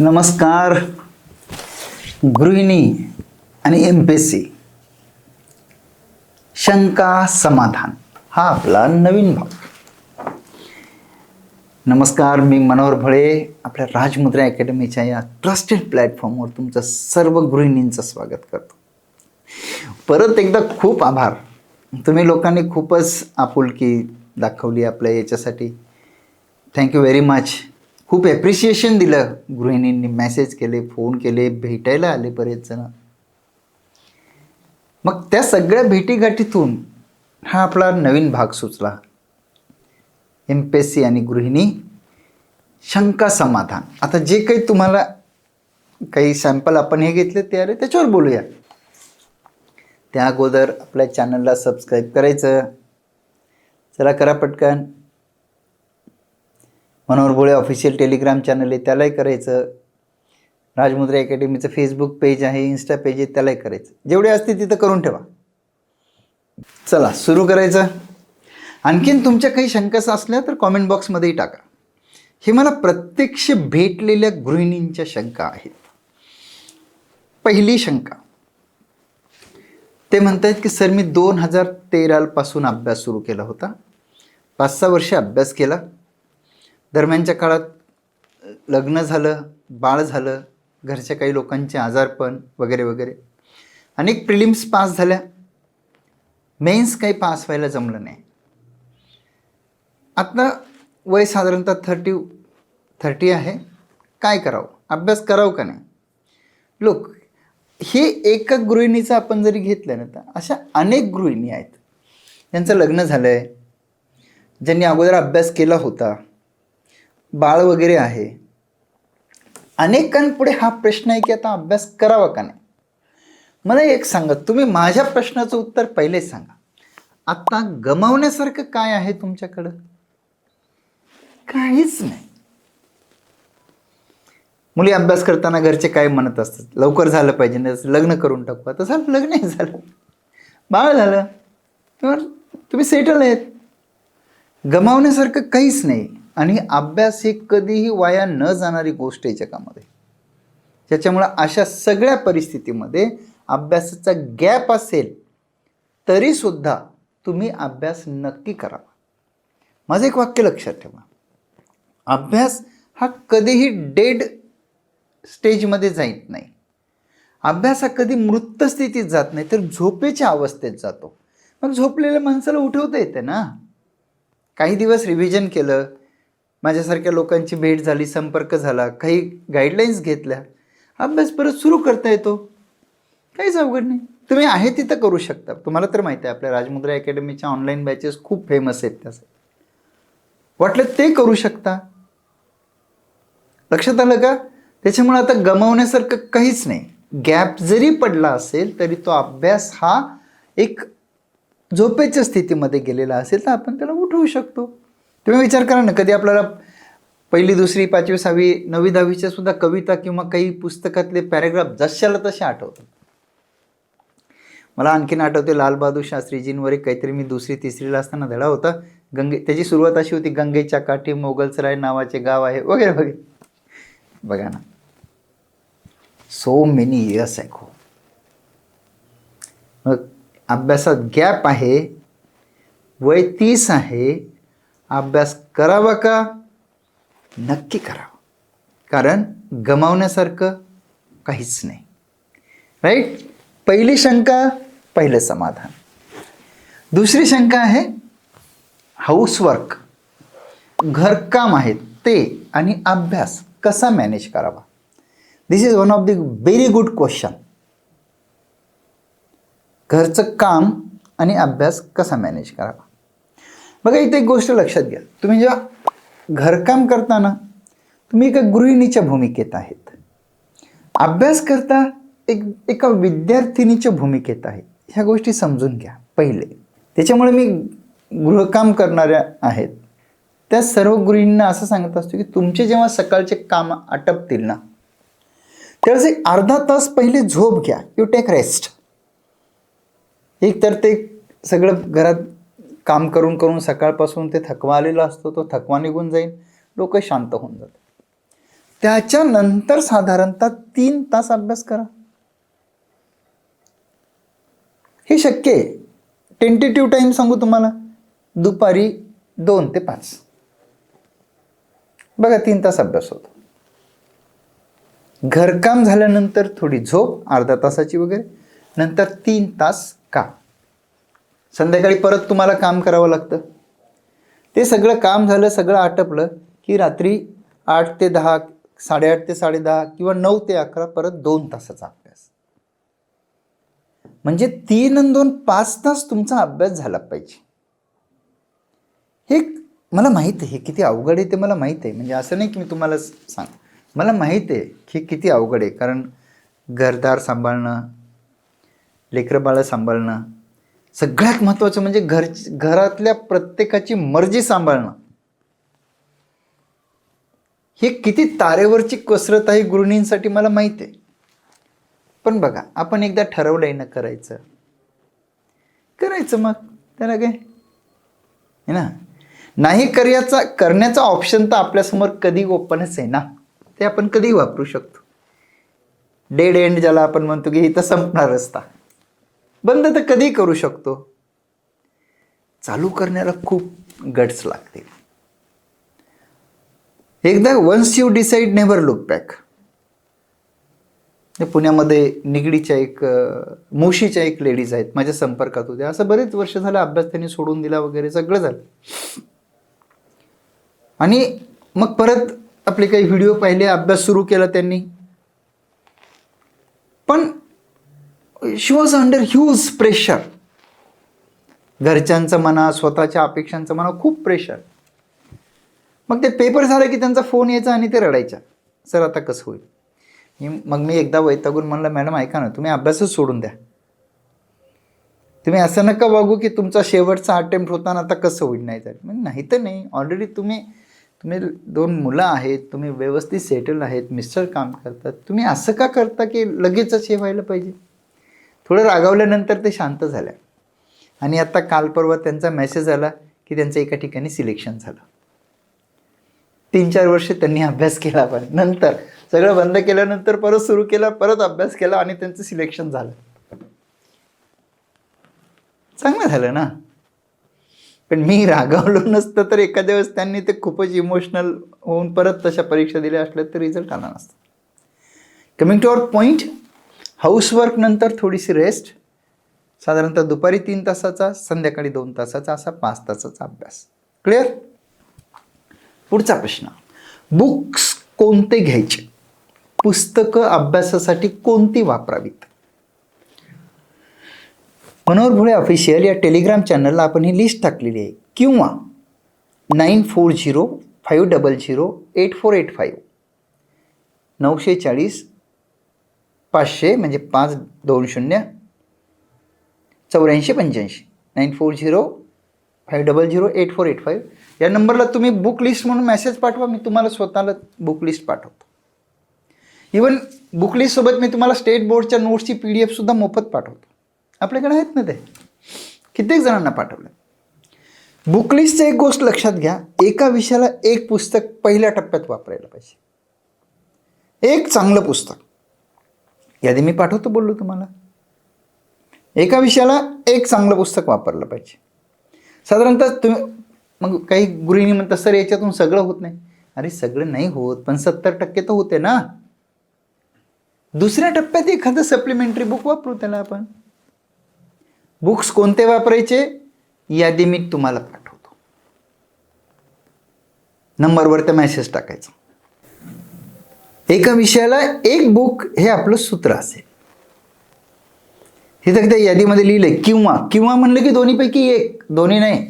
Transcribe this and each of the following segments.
नमस्कार. गृहिणी आणि एम पी सी शंका समाधान हा आपला नवीन भाग. नमस्कार मी मनोहर भळे आपल्या राजमुद्रा अकॅडमीच्या या ट्रस्टेड प्लॅटफॉर्मवर तुमचं सर्व गृहिणींचं स्वागत करतो. परत एकदा खूप आभार. तुम्ही लोकांनी खूपच आपुलकी दाखवली आपल्या याच्यासाठी. थँक्यू व्हेरी मच खूप ॲप्रिशिएशन दिलं. गृहिणींनी मेसेज केले फोन केले भेटायला आले बरेच जण. मग त्या सगळ्या भेटीगाठीतून हा आपला नवीन भाग सुचला. एम पी एस सी आणि गृहिणी शंका समाधान. आता जे काही तुम्हाला काही सॅम्पल आपण हे घेतले ते आले त्याच्यावर बोलूया. त्या अगोदर आपल्या चॅनलला सबस्क्राईब करायचं. चला करा पटकन. Manohar Bhole official Telegram channel आहे त्यालाही करायचं. राजमुद्रा अकॅडमीचं फेसबुक पेज आहे इन्स्टा पेज आहे त्यालाही करायचं. जेवढे असते तिथं करून ठेवा. चला सुरू करायचं. आणखीन तुमच्या काही शंकाच असल्या तर कॉमेंट बॉक्समध्येही टाका. हे मला प्रत्यक्ष भेटलेल्या गृहिणींच्या शंका आहेत. पहिली शंका. ते म्हणतायत की सर मी दोन हजार तेरापासून अभ्यास सुरू केला होता. पाच सहा वर्ष अभ्यास केला. दरम्यानच्या काळात लग्न झालं बाळ झालं घरच्या काही लोकांचे आजारपण वगैरे वगैरे. अनेक प्रिलिम्स पास झाल्या. मेन्स काही पास व्हायला जमलं नाही. आता वय साधारणतः थर्टी थर्टी आहे. काय करावं? अभ्यास करावं का नाही? लोक हे एका गृहिणीचं आपण जरी घेतलं ना तर अशा अनेक गृहिणी आहेत. ज्यांचं लग्न झालं आहे ज्यांनी अगोदर अभ्यास केला होता. बाळ वगैरे आहे. अनेकांपुढे हा प्रश्न आहे की आता अभ्यास करावा का नाही? मला एक सांगा तुम्ही माझ्या प्रश्नाचं उत्तर पहिलेच सांगा. आता गमावण्यासारखं काय आहे तुमच्याकडं? काहीच नाही. मुली अभ्यास करताना घरचे काय म्हणत असतात? लवकर झालं पाहिजे नाही लग्न करून टाकू. आता झालं लग्न झालं. बाळ झालं. तुम्ही सेटल आहेत. गमावण्यासारखं काहीच नाही. आणि अभ्यास ही कधीही वाया न जाणारी गोष्ट आहे जगामध्ये. त्याच्यामुळं अशा सगळ्या परिस्थितीमध्ये अभ्यासाचा गॅप असेल तरीसुद्धा तुम्ही अभ्यास नक्की करावा. माझं एक वाक्य लक्षात ठेवा. अभ्यास हा कधीही डेड स्टेजमध्ये जात नाही. अभ्यास हा कधी मृत स्थितीत जात नाही तर झोपेच्या अवस्थेत जातो. मग झोपलेल्या माणसाला उठवता येते ना? काही दिवस रिव्हिजन केलं माझ्यासारख्या लोकांची भेट झाली संपर्क झाला काही गाईडलाईन्स घेतल्या अभ्यास परत सुरू करता येतो. काहीच अवघड नाही. तुम्ही आहे तिथं करू शकता. तुम्हाला तर माहिती आहे आपल्या राजमुद्रा अकॅडमीच्या ऑनलाईन बॅचेस खूप फेमस आहेत त्याचे वाटलं ते करू शकता. लक्षात आलं का? त्याच्यामुळे आता गमावण्यासारखं काहीच नाही. गॅप जरी पडला असेल तरी तो अभ्यास हा एक झोपेच्या स्थितीमध्ये गेलेला असेल तर आपण त्याला उठवू शकतो. तुम्ही विचार करा ना कधी आपल्याला पहिली दुसरी पाचवी सहावी नववी दहावीच्या सुद्धा कविता किंवा काही पुस्तकातले पॅरेग्राफ जशाला तसे आठवतात. मला आणखीन आठवते लालबहादूर शास्त्रीजींवर एक काहीतरी मी दुसरी तिसरीला असताना धडा होता. गंगे त्याची सुरुवात अशी होती गंगेच्या काठी मोगलसराय नावाचे गाव आहे वगैरे वगैरे. बघा ना. सो मेनी इयर्स आहे मग अभ्यासात गॅप आहे वय तीस आहे अभ्यास करावा का? नक्की करावा. कारण गमावण्यासारखं काहीच नाही. राईट पहिली शंका पहिलं समाधान. दुसरी शंका आहे हाऊसवर्क घरकाम आहेत ते आणि अभ्यास कसा मॅनेज करावा? This is one of the very good question घरचं काम आणि अभ्यास कसा मॅनेज करावा? बघा इथे एक गोष्ट लक्षात घ्या. तुम्ही जेव्हा घरकाम करताना तुम्ही एका गृहिणीच्या भूमिकेत आहेत. अभ्यास करता एक एका विद्यार्थिनीच्या भूमिकेत आहे. ह्या गोष्टी समजून घ्या पहिले. त्याच्यामुळे मी गृहकाम करणाऱ्या आहेत. त्या सर्व गृहिणींना असं सांगत असतो की तुमचे जेव्हा सकाळचे काम आटपतील ना त्यावेळेस एक अर्धा तास पहिले झोप घ्या. यू टेक रेस्ट एक तर ते सगळं घरात काम करून करून सकाळपासून ते थकवा आलेला असतो तो थकवा निघून जाईल डोकं शांत होऊन जातात. त्याच्यानंतर साधारणतः तीन तास अभ्यास करा. हे शक्य आहे. टेंटेटिव्ह टाईम सांगू तुम्हाला. दुपारी दोन ते पाच. बघा तीन तास अभ्यास होतो. घरकाम झाल्यानंतर थोडी झोप अर्धा तासाची वगैरे. नंतर तीन तास काम. संध्याकाळी परत तुम्हाला काम करावं लागतं. ते सगळं काम झालं सगळं आटपलं की रात्री आठ ते दहा साडेआठ ते साडेदहा किंवा नऊ ते अकरा परत दोन तासाचा अभ्यास. म्हणजे तीन आणि दोन पाच तास तुमचा अभ्यास झाला पाहिजे. हे मला माहीत आहे हे किती अवघड आहे ते मला माहीत आहे. म्हणजे असं नाही की मी तुम्हाला सांग मला माहीत आहे की हे किती अवघड आहे. कारण घरदार सांभाळणं लेकरं बाळं सांभाळणं सगळ्यात महत्त्वाचं म्हणजे घर घरातल्या प्रत्येकाची मर्जी सांभाळणं. हे किती तारेवरची कसरत आहे गृहिणींसाठी मला माहीत आहे. पण बघा आपण एकदा ठरवलंय ना करायचं. करायचं मग त्याला काय? है ना? नाही करण्याचा करण्याचा ऑप्शन तर आपल्यासमोर कधी ओपनच आहे ना. ते आपण कधी वापरू शकतो. डेड एंड ज्याला आपण म्हणतो की इथं संपणार असता बंद तर कधी करू शकतो. चालू करण्याला खूप गट्स लागतील. एकदा once you decide never look back पुण्यामध्ये निगडीच्या एक मोशीच्या मुशीच्या एक लेडीज आहेत. माझ्या संपर्कात होत्या. असं बरेच वर्ष झालं अभ्यास त्यांनी सोडून दिला वगैरे सगळं झालं. आणि मग परत आपले काही व्हिडिओ पाहिले अभ्यास सुरू केला त्यांनी. पण she was under huge pressure घरच्यांचं म्हणा स्वतःच्या अपेक्षांचं म्हणा खूप प्रेशर मग ते पेपर झालं की त्यांचा फोन यायचा आणि ते रडायच्या. सर आता कसं होईल? मी मग मी एकदा वैतागून म्हणलं मॅडम ऐका ना तुम्ही अभ्यासच सोडून द्या. तुम्ही असं नका वागू की तुमचा शेवटचा अटेम्प्ट होताना आता कसं होईल नाही तर. नाही तर नाही. ऑलरेडी तुम्ही तुम्ही दोन मुलं आहेत तुम्ही व्यवस्थित सेटल आहेत मिस्टर काम करतात. तुम्ही असं का करता की लगेचच हे व्हायला पाहिजे? थोडं रागावल्यानंतर ते शांत झाल्या. आणि आता काल परवा त्यांचा मेसेज आला की त्यांचं एका ठिकाणी सिलेक्शन झालं. तीन चार वर्ष त्यांनी अभ्यास केला पण नंतर सगळं बंद केल्यानंतर परत सुरू केला परत अभ्यास केला आणि त्यांचं सिलेक्शन झालं. चांगलं झालं ना? पण मी रागावलो नसतं तर एखाद्या वेळेस त्यांनी ते खूपच इमोशनल होऊन परत तशा परीक्षा दिल्या असल्या तर रिझल्ट आला नसता. Coming to our point housework नंतर थोडीशी रेस्ट साधारणतः दुपारी तीन तासाचा संध्याकाळी दोन तासाचा असा पाच तासाचा अभ्यास. क्लिअर पुढचा प्रश्न. बुक्स कोणते घ्यायचे? पुस्तकं अभ्यासासाठी कोणती वापरावीत? मनोहर भुळे ऑफिशियल या टेलिग्राम चॅनलला आपण ही लिस्ट टाकलेली आहे. किंवा nine four zero five double zero eight four eight five नऊशे चाळीस पाचशे म्हणजे पाच दोन शून्य चौऱ्याऐंशी पंच्याऐंशी. Nine four zero five double zero eight four eight five. या नंबरला तुम्ही बुक लिस्ट म्हणून मेसेज पाठवा मी तुम्हाला स्वतःला बुक लिस्ट पाठवतो. इवन बुक लिस्टसोबत मी तुम्हाला स्टेट बोर्डच्या नोट्सची पी डी एफसुद्धा मोफत पाठवतो. आपल्याकडे आहेत ना ते? कित्येक जणांना पाठवलं बुक लिस्टचं एक गोष्ट लक्षात घ्या एका विषयाला एक पुस्तक पहिल्या टप्प्यात वापरायला पाहिजे. एक चांगलं पुस्तक. यादी मी पाठवतो बोललो तुम्हाला. एका विषयाला एक चांगलं पुस्तक वापरलं पाहिजे. साधारणतः तुम्ही मग काही गृहिणी म्हणतात सर याच्यातून सगळं होत नाही. अरे सगळं नाही होत पण सत्तर टक्के तर होते ना. दुसऱ्या टप्प्यात एखादं सप्लिमेंटरी बुक वापरू त्याला आपण. बुक्स कोणते वापरायचे? यादी मी तुम्हाला पाठवतो. नंबरवर त्या मेसेज टाकायचा. एका विषयाला एक बुक हे आपलं सूत्र असेल. हे तर त्या यादीमध्ये लिहिलंय किंवा किंवा म्हणलं की दोन्हीपैकी एक दोन्ही नाही.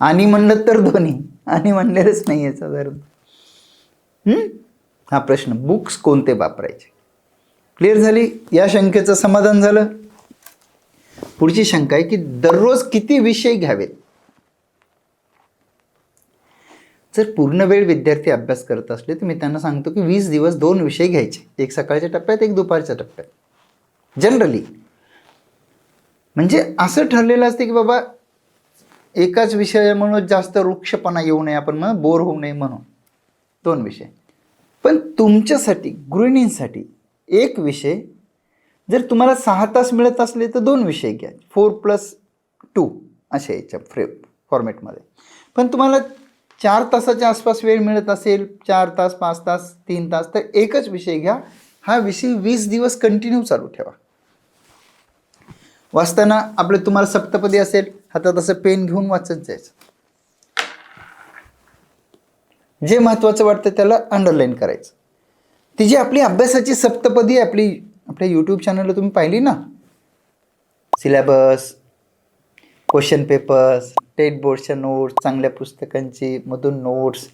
आणि म्हणलं तर दोन्ही आणि म्हणलेलंच नाही याचा साधारण हम्म? हा प्रश्न बुक्स कोणते वापरायचे? क्लिअर झाली? या शंकेचं समाधान झालं? पुढची शंका आहे की दररोज किती विषय घ्यावेत? जर पूर्ण वेळ विद्यार्थी अभ्यास करत असले तर मी त्यांना सांगतो की वीस दिवस दोन विषय घ्यायचे. एक सकाळच्या टप्प्यात एक दुपारच्या टप्प्यात. जनरली म्हणजे असं ठरलेलं असते की बाबा एकाच विषयामुळं जास्त वृक्षपणा येऊ नये आपण म्हणून बोर होऊ नये म्हणून. दोन विषय. पण तुमच्यासाठी गृहिणींसाठी एक विषय जर तुम्हाला सहा तास मिळत असले तर दोन विषय घ्या. फोर प्लस टू असे याच्या फ्रे फॉर्मॅटमध्ये पण तुम्हाला चार तासाच्या आसपास वेळ मिळत असेल चार तास पाच तास तीन तास तर एकच विषय घ्या. हा विषय वीस दिवस कंटिन्यू चालू ठेवा. वाचताना आपलं तुम्हाला सप्तपदी असेल हातात असं पेन घेऊन वाचत जायचं. जे महत्त्वाचं वाटतं त्याला अंडरलाईन करायचं. ती जी आपली अभ्यासाची सप्तपदी आहे आपली आपल्या यूट्यूब चॅनलला तुम्ही पाहिली ना? सिलेबस क्वेश्चन पेपर्स स्टेट बोर्डच्या नोट्स चांगल्या पुस्तकांची मधून notes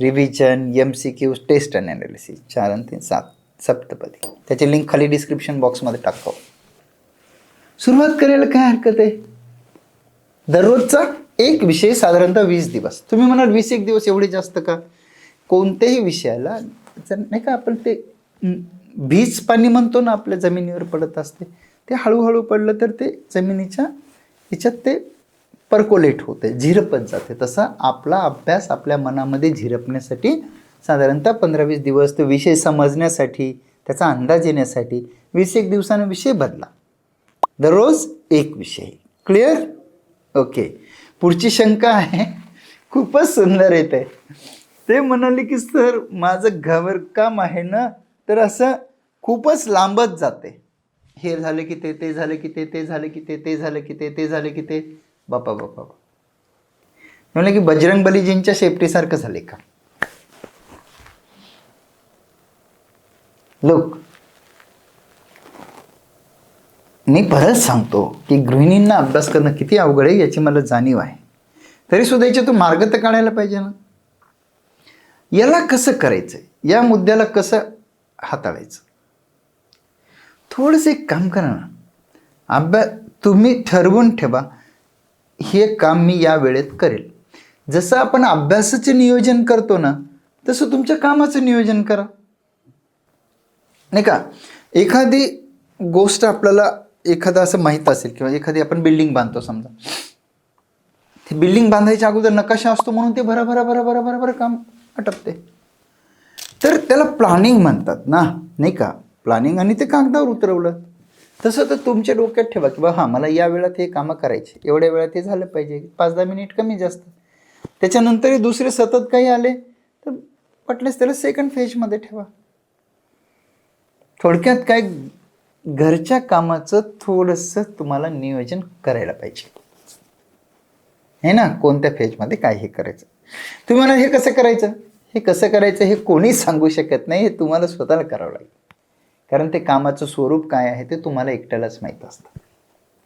revision M C Q test and analysis चार आणि तीन सात सप्तपदी. त्याची लिंक खाली डिस्क्रिप्शन बॉक्समध्ये टाकतो. सुरुवात करायला काय हरकत आहे? दररोजचा एक विषय साधारणतः वीस दिवस. तुम्ही म्हणाल वीस एक दिवस एवढे जास्त का? कोणत्याही विषयाला जर नाही का आपण ते हं, बीज पाणी म्हणतो ना आपल्या जमिनीवर पडत असते ते हळूहळू पडलं तर ते जमिनीच्या ह्याच्यात ते परकोलेट होते झिरपत जाते. तसा आपला अभ्यास आपल्या मनामध्ये झिरपण्यासाठी साधारणतः पंधरा वीस दिवस तो विषय समजण्यासाठी त्याचा अंदाज येण्यासाठी वीस एक दिवसानं विषय बदला. दररोज एक विषय. क्लिअर ओके पुढची शंका आहे. खूपच सुंदर येत आहे. ते म्हणाले की सर माझं घावर काम आहे ना तर असं खूपच लांबत जाते. हे झालं की ते ते झालं की ते ते झालं की ते ते झालं की ते ते झालं की ते. बापा बापा म्हणलं की बजरंग बलीजींच्या शेपटीसारखं झाले का? लोक मी परत सांगतो की गृहिणींना अभ्यास करणं किती अवघड आहे याची मला जाणीव आहे. तरी सुद्धा याच्यातून मार्ग तर काढायला पाहिजे ना? याला कसं करायचं या मुद्द्याला कसं हाताळायचं? थोडंसं एक काम करा ना. अभ्यास तुम्ही ठरवून ठेवा हे काम मी या वेळेत करेल. जसं आपण अभ्यासाचे नियोजन करतो ना तसं तुमच्या कामाचं नियोजन करा. नाही का? एखादी गोष्ट आपल्याला एखादं असं माहीत असेल किंवा एखादी आपण बिल्डिंग बांधतो समजा. ते बिल्डिंग बांधायच्या अगोदर नकाशा असतो म्हणून ते भरा भरा भरा भरा भरा भरा काम आटपते. तर त्याला प्लॅनिंग म्हणतात ना नाही का? प्लॅनिंग आणि ते कागदावर उतरवलं. तसं तर तुमच्या डोक्यात ठेवा की बाबा हां मला या वेळात हे कामं करायचे. एवढ्या वेळात हे झालं पाहिजे. पाच दहा मिनिट कमी जास्त. त्याच्यानंतरही दुसरे सतत काही आले तर वाटल्यास त्याला सेकंड फेजमध्ये ठेवा. थोडक्यात काय घरच्या कामाचं थोडंसं तुम्हाला नियोजन करायला पाहिजे. हे ना? कोणत्या फेजमध्ये काय हे करायचं? तुम्हाला हे कसं करायचं? हे कसं करायचं हे कोणीच सांगू शकत नाही हे तुम्हाला स्वतःला करावं लागेल. कारण ते कामाचं स्वरूप काय आहे ते तुम्हाला एकट्यालाच माहीत असतं.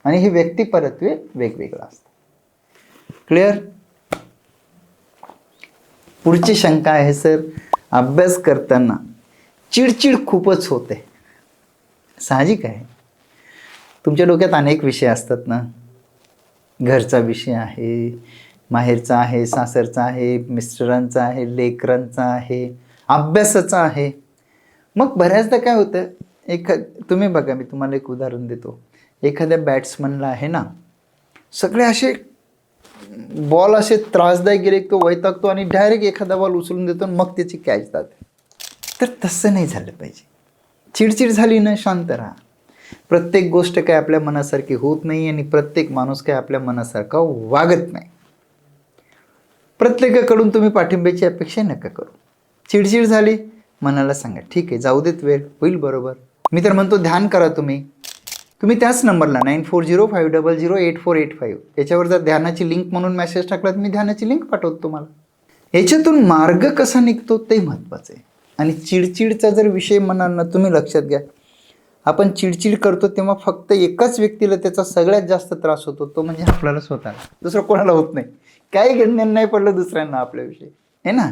आणि हे व्यक्तिपरत्वे वेगवेगळं असतं. क्लिअर पुढची शंका आहे सर अभ्यास करताना चिडचिड खूपच होते. साहजिक आहे. तुमच्या डोक्यात अनेक विषय असतात ना. घरचा विषय आहे माहेरचा आहे सासरचा आहे मिस्टरांचा आहे लेकरांचा आहे अभ्यासाचा आहे. मग बऱ्याचदा काय होतं एखाद तुम्ही बघा मी तुम्हाला एक उदाहरण देतो. एखाद्या बॅट्समनला आहे ना सगळे असे बॉल असे त्रासदायक गेले तो वैतागतो आणि डायरेक्ट एखादा बॉल उचलून देतो आणि मग त्याची कॅच जाते. तर तसं नाही झालं पाहिजे. चिडचिड झाली ना शांत राहा. प्रत्येक गोष्ट काय आपल्या मनासारखी होत नाही आणि प्रत्येक माणूस काय आपल्या मनासारखा वागत नाही. प्रत्येकाकडून तुम्ही पाठिंब्याची अपेक्षा नका करू. चिडचिड झाली मनाला सांगा. ठीक आहे जाऊ देत वेळ. होईल बरोबर. मी तर म्हणतो ध्यान करा तुम्ही. तुम्ही त्याच नंबरला nine four zero five double zero eight four eight five. याच्यावर जर ध्यानाची लिंक म्हणून मेसेज टाकला तर मी ध्यानाची लिंक पाठवतो तुम्हाला. याच्यातून मार्ग कसा निघतो ते महत्त्वाचं आहे. आणि चिडचिडचा जर विषय म्हणाल ना तुम्ही लक्षात घ्या. आपण चिडचिड करतो तेव्हा फक्त एकाच व्यक्तीला त्याचा सगळ्यात जास्त त्रास होतो तो म्हणजे आपल्याला स्वतःला. दुसरं कोणाला होत नाही. काही घेणं नाही पडलं दुसऱ्यांना आपल्याविषयी. आहे ना?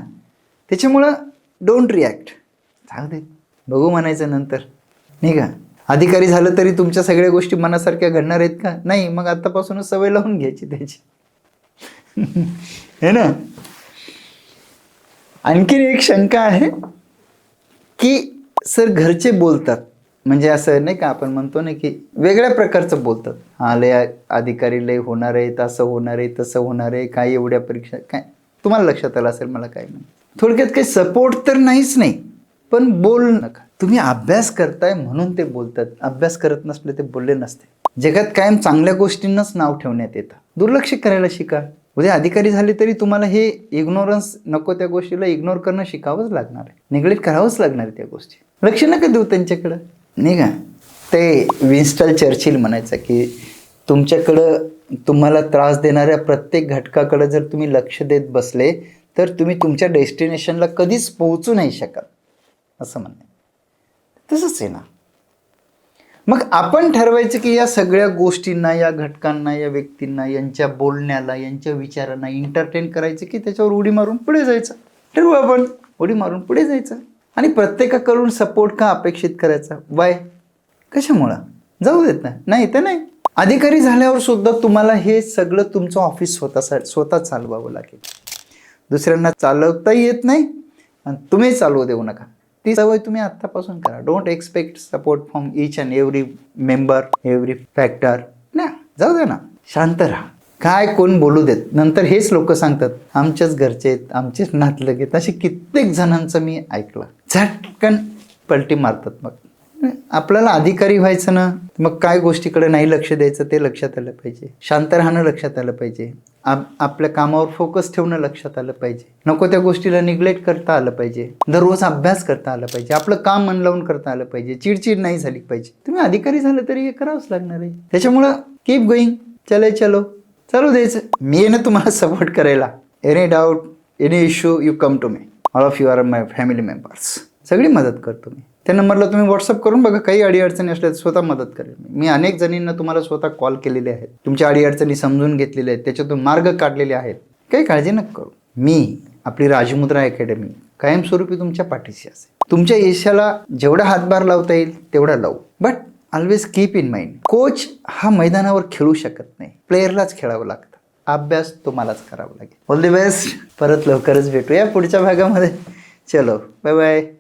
त्याच्यामुळं डोंट रिॲक्ट जाऊ दे बघू म्हणायचं नंतर. नाही का? अधिकारी झालं तरी तुमच्या सगळ्या गोष्टी मनासारख्या घडणार आहेत का? नाही मग आत्तापासूनच सवय लावून घ्यायची त्याची. है ना? आणखीन एक शंका आहे की सर घरचे बोलतात. म्हणजे असं नाही का आपण म्हणतो ना की वेगळ्या प्रकारचं बोलतात. हा लय अधिकारी लय होणार आहे असं होणार आहे तसं होणार आहे काय एवढ्या परीक्षा काय? तुम्हाला लक्षात आलं असेल मला काय म्हणून थोडक्यात काही सपोर्ट तर नाहीच नाही. पण बोल नका. तुम्ही अभ्यास करताय म्हणून ते बोलतात. अभ्यास करत नसले ते बोलले नसते. जगात कायम चांगल्या गोष्टींनाच नाव ठेवण्यात येतं. दुर्लक्ष करायला शिका. उद्या अधिकारी झाले तरी तुम्हाला हे इग्नोरन्स नको त्या गोष्टीला इग्नोर करणं शिकावंच लागणार आहे. निगलेक्ट करावंच लागणार आहे त्या गोष्टी. लक्ष नका देऊ त्यांच्याकडं. नाही का ते विन्स्टल चर्चिल म्हणायचं की तुमच्याकडं तुम्हाला त्रास देणाऱ्या प्रत्येक घटकाकडे जर तुम्ही लक्ष देत बसले तर तुम्ही तुमच्या डेस्टिनेशनला कधीच पोहोचू नाही शकत. असं म्हणणं तसंच आहे ना. मग आपण ठरवायचं की या सगळ्या गोष्टींना या घटकांना या व्यक्तींना यांच्या बोलण्याला यांच्या विचारांना एंटरटेन करायचं की त्याच्यावर उडी मारून पुढे जायचं. ठरवू आपण. उडी मारून पुढे जायचं. आणि प्रत्येकाकडून सपोर्ट का अपेक्षित करायचा? वाय कशामुळं? जाऊ देत ना. नाही तर नाही. अधिकारी झाल्यावर सुद्धा तुम्हाला हे सगळं तुमचं ऑफिस स्वतः स्वतः चालवावं लागेल. दुसऱ्यांना चालवताही येत नाही आणि तुम्ही चालवू देऊ नका. ती सवय तुम्ही आत्तापासून करा. Don't expect support from each and every member every factor ना जाऊ दे ना. शांत राहा. काय कोण बोलू देत? नंतर हेच लोक सांगतात आमच्याच घरचे आहेत आमचेच नातलग आहेत. असे कित्येक जणांचं मी ऐकलं. झटकन पलटी मारतात मग. आपल्याला अधिकारी व्हायचं ना मग काय गोष्टीकडे नाही लक्ष द्यायचं ते लक्षात आलं पाहिजे. शांत राहणं लक्षात आलं पाहिजे. आप आपल्या कामावर फोकस ठेवणं लक्षात आलं पाहिजे. नको त्या गोष्टीला निग्लेक्ट करता आलं पाहिजे. दररोज अभ्यास करता आलं पाहिजे. आपलं काम मन लावून करता आलं पाहिजे. चिडचिड नाही झाली पाहिजे. तुम्ही अधिकारी झालं तरी हे करावंच लागणार आहे. त्याच्यामुळं कीप गोईंग चले चलो. चालू द्यायचं. मी आहे ना तुम्हाला सपोर्ट करायला. Any doubt any issue you come to me all of you are my family members सगळी मदत करतो मी. त्या नंबरला तुम्ही व्हॉट्सअप करून बघा काही अडीअडचणी असल्या तर स्वतः मदत करेल. मी. अनेक जणींना तुम्हाला स्वतः कॉल केलेले आहेत. तुमच्या अडीअडचणी समजून घेतलेल्या आहेत त्याच्यातून मार्ग काढलेले आहेत. काही काळजी नका करू. मी आपली राजमुद्रा अकॅडमी कायमस्वरूपी तुमच्या पाठीशी असेल. तुमच्या यशाला जेवढा हातभार लावता येईल तेवढा लावू. But always keep in mind coach हा मैदानावर खेळू शकत नाही. प्लेयरलाच खेळावं लागतं. अभ्यास तुम्हालाच करावा लागेल. ऑल द बेस्ट परत लवकरच भेटूया पुढच्या भागामध्ये. चलो बाय बाय